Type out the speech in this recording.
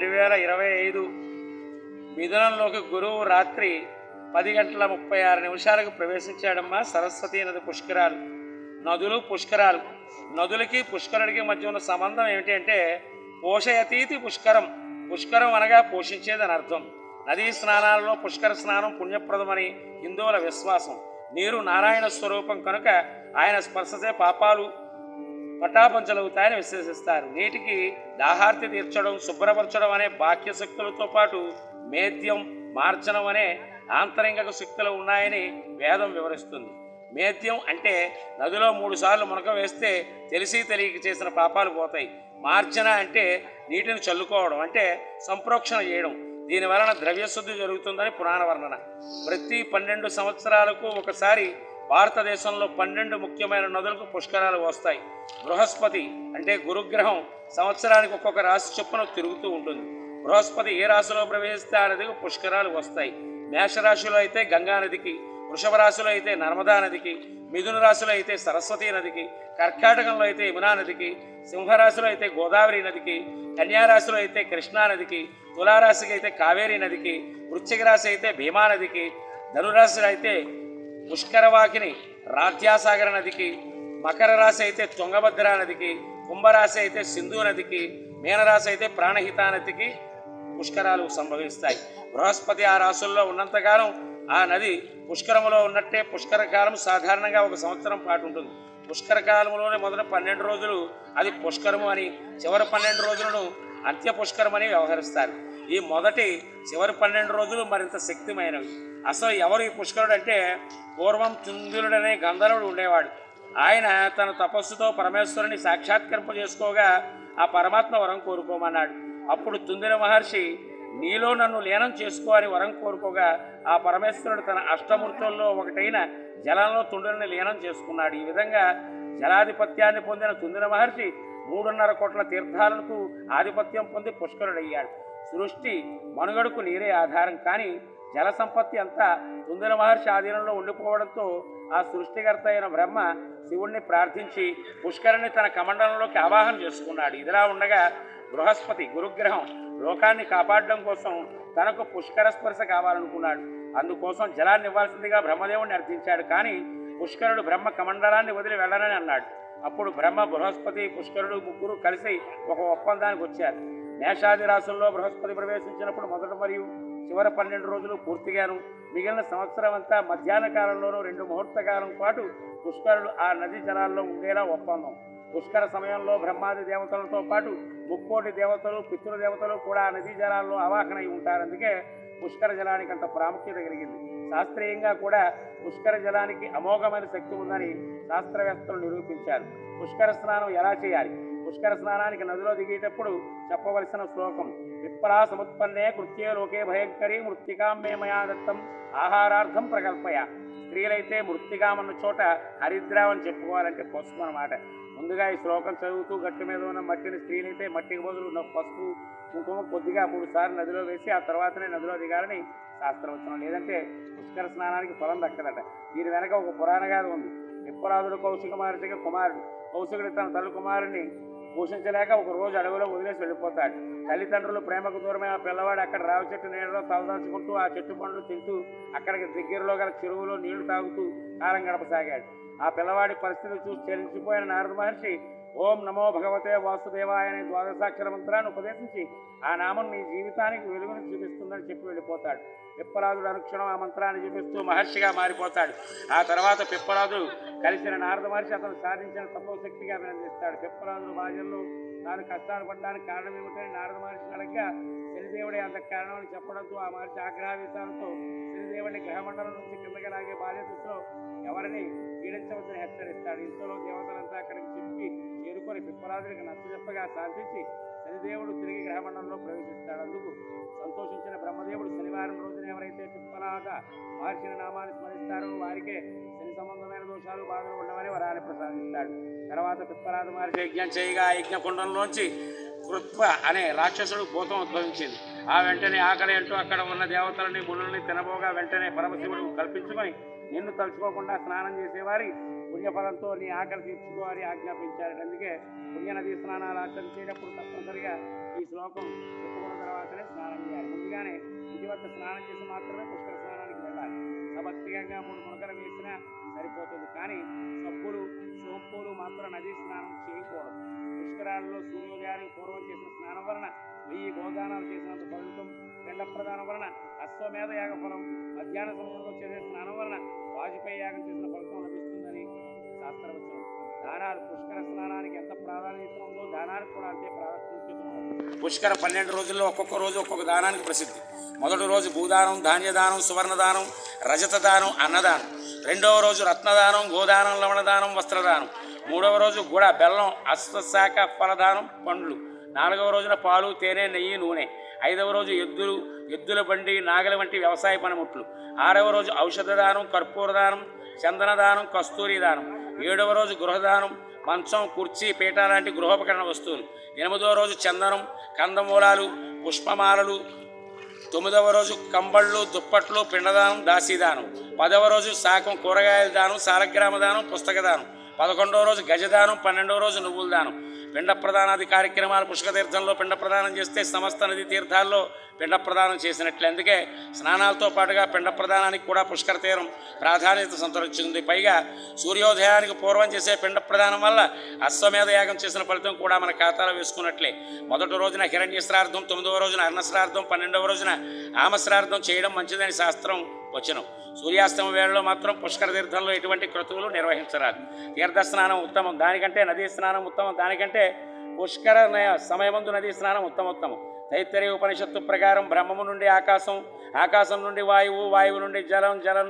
రెండు వేల ఇరవై ఐదు మిథునంలోకి గురువు రాత్రి పది గంటల ముప్పై ఆరు నిమిషాలకు ప్రవేశించాడమ్మా. సరస్వతి నది పుష్కరాలు. నదులు పుష్కరాలు. నదులకి పుష్కరుడికి మధ్య ఉన్న సంబంధం ఏమిటంటే పోషయతీతి పుష్కరం. పుష్కరం అనగా పోషించేదని అర్థం. నదీ స్నానాలలో పుష్కర స్నానం పుణ్యప్రదమని హిందువుల విశ్వాసం. నీరు నారాయణ స్వరూపం కనుక ఆయన స్పర్శతే పాపాలు పటాపంచలవుతాయని విశ్వసిస్తారు. నీటికి దాహార్తి తీర్చడం శుభ్రపరచడం అనే బాహ్య శక్తులతో పాటు మేద్యం మార్చడం అనే ఆంతరింగక శక్తులు ఉన్నాయని వేదం వివరిస్తుంది. మేద్యం అంటే నదిలో మూడు సార్లు మునక వేస్తే తెలిసి తెలియక చేసిన పాపాలు పోతాయి. మార్జన అంటే నీటిని చల్లుకోవడం అంటే సంప్రోక్షణ చేయడం. దీని వలన ద్రవ్యశుద్ధి జరుగుతుందని పురాణ వర్ణన ప్రతి పన్నెండు సంవత్సరాలకు ఒకసారి భారతదేశంలో పన్నెండు ముఖ్యమైన నదులకు పుష్కరాలు వస్తాయి. బృహస్పతి అంటే గురుగ్రహం సంవత్సరానికి ఒక్కొక్క రాశి చొప్పున తిరుగుతూ ఉంటుంది. బృహస్పతి ఏ రాశిలో ప్రవేశిస్తే ఆ నదికి పుష్కరాలు వస్తాయి. మేషరాశిలో అయితే గంగా నదికి వృషభ రాశిలో అయితే నర్మదా నదికి మిథున రాశిలో అయితే సరస్వతీ నదికి కర్కాటకంలో అయితే యమునా నదికి సింహరాశిలో అయితే గోదావరి నదికి కన్యారాశిలో అయితే కృష్ణా నదికి తులారాశికి అయితే కావేరీ నదికి వృశ్చిక రాశి అయితే భీమా నదికి ధనురాశి అయితే పుష్కరవాకిని రాధ్యాసాగర నదికి మకర రాశి అయితే తుంగభద్ర నదికి కుంభరాశి అయితే సింధు నదికి మీనరాశి అయితే ప్రాణహితా నదికి పుష్కరాలు సంభవిస్తాయి. బృహస్పతి ఆ రాశుల్లో ఉన్నంతకాలం ఆ నది పుష్కరములో ఉన్నట్టే పుష్కర కాలం సాధారణంగా ఒక సంవత్సరం పాటు ఉంటుంది. పుష్కర కాలంలోనే మొదటి పన్నెండు రోజులు అది పుష్కరము అని చివరి పన్నెండు రోజులను అంత్య పుష్కరమని వ్యవహరిస్తారు. ఈ మొదటి చివరి పన్నెండు రోజులు మరింత శక్తిమైనవి. అసలు ఎవరు ఈ పుష్కరుడు అంటే పూర్వం చుందులుడనే గంధర్వుడు ఉండేవాడు. ఆయన తన తపస్సుతో పరమేశ్వరుని సాక్షాత్కరింప చేసుకోగా ఆ పరమాత్మ వరం కోరుకోమన్నాడు. అప్పుడు తుందిర మహర్షి నీలో నన్ను లీనం చేసుకో అని వరం కోరుకోగా ఆ పరమేశ్వరుడు తన అష్టమూర్తుల్లో ఒకటైన జలంలో తుండుని లీనం చేసుకున్నాడు. ఈ విధంగా జలాధిపత్యాన్ని పొందిన తుందిర మహర్షి మూడున్నర కోట్ల తీర్థాలకు ఆధిపత్యం పొంది పుష్కరుడయ్యాడు. సృష్టి మనుగడకు నీరే ఆధారం కానీ జల సంపత్తి అంతా తుందర మహర్షి ఆధీనంలో ఉండిపోవడంతో ఆ సృష్టికర్త అయిన బ్రహ్మ శివుణ్ణి ప్రార్థించి పుష్కరుని తన కమండలంలోకి ఆవాహన చేసుకున్నాడు. ఇదిలా ఉండగా బృహస్పతి గురుగ్రహం లోకాన్ని కాపాడడం కోసం తనకు పుష్కర స్పర్శ కావాలనుకున్నాడు. అందుకోసం జలాన్ని ఇవ్వాల్సిందిగా బ్రహ్మదేవుణ్ణి అర్థించాడు కానీ పుష్కరుడు బ్రహ్మ కమండలాన్ని వదిలి వెళ్ళనని అన్నాడు. అప్పుడు బ్రహ్మ బృహస్పతి పుష్కరుడు ముగ్గురు కలిసి ఒక ఒప్పందానికి వచ్చారు మేషాది రాశుల్లో బృహస్పతి ప్రవేశించినప్పుడు మొదట మరియు చివరి పన్నెండు రోజులు పూర్తిగాను. మిగిలిన సంవత్సరం అంతా మధ్యాహ్న కాలంలోనూ రెండు ముహూర్త కాలం పాటు పుష్కరుడు ఆ నది జలాల్లో ఉండేలా ఒప్పందం. పుష్కర సమయంలో బ్రహ్మాది దేవతలతో పాటు ముక్కోటి దేవతలు పితృదేవతలు కూడా ఆ నదీ జలాల్లో అవాహనై ఉంటారు అందుకే పుష్కర జలానికి అంత ప్రాముఖ్యత కలిగింది. శాస్త్రీయంగా కూడా పుష్కర జలానికి అమోఘమైన శక్తి ఉందని శాస్త్రవేత్తలు నిరూపించారు. పుష్కర స్నానం ఎలా చేయాలి? పుష్కర స్నానానికి నదిలో దిగేటప్పుడు చెప్పవలసిన శ్లోకం. విప్రా సముత్పన్నే కృత్యే లోకే భయంకరి మృత్తికాం మే మయా దత్తం ఆహారార్థం ప్రకల్పయ. స్త్రీలైతే మృత్తికామన్న చోట హరిద్రామని చెప్పుకోవాలంటే పసుపు అన్నమాట. ముందుగా ఈ శ్లోకం చదువుతూ గట్టి మీద ఉన్న మట్టిని స్త్రీలైతే మట్టికి బదులు పసుపు కుంకుమ కొద్దిగా మూడు సార్లు నదిలో వేసి ఆ తర్వాతనే నదిలో దిగాలని శాస్త్రవచనం. లేదంటే పుష్కర స్నానానికి ఫలం దక్కదట. దీని వెనక ఒక పురాణగాథ ఉంది. విప్పరాజుడు కౌశిక మహర్షికి కుమారుడు. కౌశికుడు తన తల్లి కుమారుని పోషించలేక ఒక రోజు అడవిలో వదిలేసి వెళ్ళిపోతాడు. తల్లిదండ్రులు ప్రేమకు దూరమైన ఆ పిల్లవాడు అక్కడ రావి చెట్టు నీడలో తలదాచుకుంటూ ఆ చెట్టు పండ్లు తింటూ అక్కడికి దగ్గరలో గల చెరువులో నీళ్ళు తాగుతూ కాలం గడపసాగాడు. ఆ పిల్లవాడి పరిస్థితి చూసి చెల్లించిపోయిన నారద మహర్షి ఓం నమో భగవతే వాసుదేవాయ అనే ద్వాదశాక్షర మంత్రాన్ని ఉపదేశించి ఆ నామం నీ జీవితానికి వెలుగును చూపిస్తుందని చెప్పి వెళ్ళిపోతాడు. పిప్పరాజుడు అనుక్షణం ఆ మంత్రాన్ని చూపిస్తూ మహర్షిగా మారిపోతాడు. ఆ తర్వాత పిప్పరాజుడు కలిసిన నారద మహర్షి అతను సాధించిన తపోశక్తిగా అభినందిస్తాడు. పిప్పరాజుడు బాధ్యంలో తాను కష్టాలు పడడానికి కారణం ఏమిటని నారద మహర్షి అడగ్గా శనిదేవుడే అంత కారణం అని చెప్పడంతో ఆ మహర్షి ఆగ్రహవేశాలతో శనిదేవుడిని గ్రహమండలం నుంచి కిందకి లాగే బాధ్యతలో ఎవరిని పీడించవద్దని హెచ్చరిస్తాడు. ఇంతలో దేవతలంతా అక్కడికి చెప్పి చేరుకొని పిప్పరాజుడికి నచ్చజెప్పగా శాంతించి శనిదేవుడు తిరిగి గ్రహమండలంలో ప్రవేశిస్తాడు అందుకు సంతోషించిన బ్రహ్మదేవుడు శనివారం రోజున ఎవరైతే పిప్పలాద మహర్షిన నామాన్ని స్మరిస్తారో వారికే శని సంబంధమైన దోషాలు బాధలు ఉండవని వరాన్ని ప్రసాదిస్తాడు. తర్వాత పిప్పలాద మహర్షి యజ్ఞం చేయగా యజ్ఞకుండంలోంచి కృత్వ అనే రాక్షసుడు భూతం ఉద్భవించింది. ఆ వెంటనే ఆకలి అంటూ అక్కడ ఉన్న దేవతలని మునుల్ని తినబోగా వెంటనే పరమశివుడు కల్పించుకొని నిన్ను తలుచుకోకుండా స్నానం చేసేవారి పుణ్యఫలంతో నీ ఆకలి తీర్చుకో ఆజ్ఞాపించారు అందుకే పుణ్యనది స్నానాలు ఆచరించేటప్పుడు తప్పనిసరిగా ఈ శ్లోకం చెప్పుకున్న తర్వాత స్నానం చేయాలి. ముందుగానే ఇంటి వద్ద స్నానం చేసి మాత్రమే పుష్కర స్నానానికి వెళ్ళాలి. సభక్తికంగా మూడు మునకలు వేసినా సరిపోతుంది. కానీ సబ్బులు సోంపులు మాత్రం నదీ స్నానం చేయకూడదు. పుష్కరాల్లో సూర్యోదయానికి పూర్వం చేసిన స్నానం వలన వెయ్యి గోదానాలు చేసినంత ఫలితం పిండ ప్రదానం వలన అశ్వమేధ యాగ ఫలం మధ్యాహ్న సమయంలో చేసే స్నానం వలన వాజపేయి యాగం చేసిన ఫలితం లభిస్తుందని శాస్త్రవచనం. దానాలు పుష్కర స్నానానికి ఎంత ప్రాధాన్యత ఉందో దానానికి కూడా అంతే ప్రాధాన్యత పుష్కర పన్నెండు రోజుల్లో ఒక్కొక్క రోజు ఒక్కొక్క దానానికి ప్రసిద్ధి. మొదటి రోజు భూదానం ధాన్యదానం సువర్ణదానం రజత దానం అన్నదానం. రెండవ రోజు రత్నదానం గోదానం లవణదానం వస్త్రదానం. మూడవ రోజు గుడ బెల్లం అశ్వశాఖ ఫలదానం పండ్లు. నాలుగవ రోజున పాలు తేనె నెయ్యి నూనె. ఐదవ రోజు ఎద్దులు ఎద్దుల బండి నాగల వంటి వ్యవసాయ పనిముట్లు. ఆరవ రోజు ఔషధ దానం కర్పూర దానం చందన దానం కస్తూరి దానం. ఏడవ రోజు గృహదానం మంచం కుర్చీ పీట లాంటి గృహోపకరణ వస్తువులు. ఎనిమిదవ రోజు చందనం కందమూలాలు పుష్పమాలలు. తొమ్మిదవ రోజు కంబళ్ళు దుప్పట్లు పిండదానం దాసీదానం. పదవ రోజు శాకం కూరగాయల దానం సాలగ్రామ దానం పుస్తక దానం. పదకొండవ రోజు గజదానం పన్నెండవ రోజు నువ్వుల దానం. పిండ ప్రధానాది కార్యక్రమాలు పుష్క తీర్థంలో పిండ ప్రదానం చేస్తే సమస్త నది తీర్థాల్లో పిండ ప్రదానం చేసినట్లే. అందుకే స్నానాలతో పాటుగా పిండ ప్రదానానికి కూడా పుష్కర తీరం ప్రాధాన్యత సంతరించింది. పైగా సూర్యోదయానికి పూర్వం చేసే పిండ ప్రదానం వల్ల అశ్వమేధ యాగం చేసిన ఫలితం కూడా మన ఖాతాలో వేసుకున్నట్లే. మొదటి రోజున హిరణ్య శ్రార్థం తొమ్మిదవ రోజున అన్న శ్రార్థం పన్నెండవ రోజున ఆమ శ్రార్థం చేయడం మంచిదని శాస్త్రం వచనం. సూర్యాస్తమ వేళలో మాత్రం పుష్కర తీర్థంలో ఎటువంటి క్రతువులు నిర్వహించరాదు. తీర్థ స్నానం ఉత్తమం. దానికంటే నదీ స్నానం ఉత్తమం. దానికంటే పుష్కర సమయమందు నదీ స్నానం ఉత్తమోత్తమం. తైత్తరీయ ఉపనిషత్తు ప్రకారం బ్రహ్మము నుండి ఆకాశం ఆకాశం నుండి వాయువు వాయువు నుండి జలం జలం